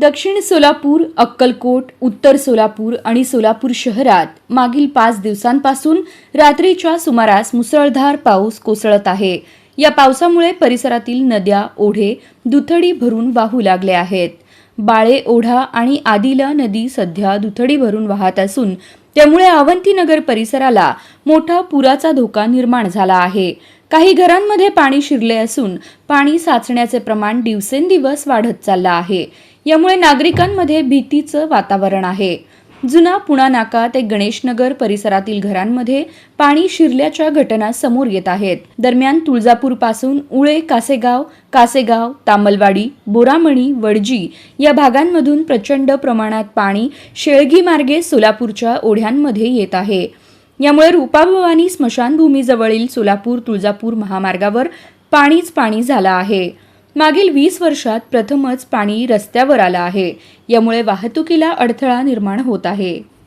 दक्षिण सोलापूर अक्कलकोट उत्तर सोलापूर आणि सोलापूर शहरात मागील पाच दिवसांपासून रात्रीच्या सुमारास मुसळधार पाऊस कोसळत आहे. या पावसामुळे परिसरातील नद्या ओढे दुथडी भरून वाहू लागले आहेत. बाळे ओढा आणि आदिला नदी सध्या दुथडी भरून वाहत असून त्यामुळे अवंतीनगर परिसराला मोठा पुराचा धोका निर्माण झाला आहे. काही घरांमध्ये पाणी शिरले असून पाणी साचण्याचे प्रमाण दिवसेंदिवस वाढत चाललं आहे. यामुळे नागरिकांमध्ये भीतीचं वातावरण आहे. जुना पुणा नाका ते गणेशनगर परिसरातील घरांमध्ये पाणी शिरल्याच्या घटना समोर येत आहेत. दरम्यान तुळजापूरपासून उळे कासेगाव कासेगाव तामलवाडी बोरामणी वडजी या भागांमधून प्रचंड प्रमाणात पाणी शेळगी मार्गे सोलापूरच्या ओढ्यांमध्ये येत आहे. यामुळे रूपाभवानी स्मशानभूमीजवळील सोलापूर तुळजापूर महामार्गावर पाणीच पाणी झालं आहे. मागील वीस वर्षात प्रथमच पाणी रस्त्यावर आलं आहे. यामुळे वाहतुकीला अडथळा निर्माण होत आहे.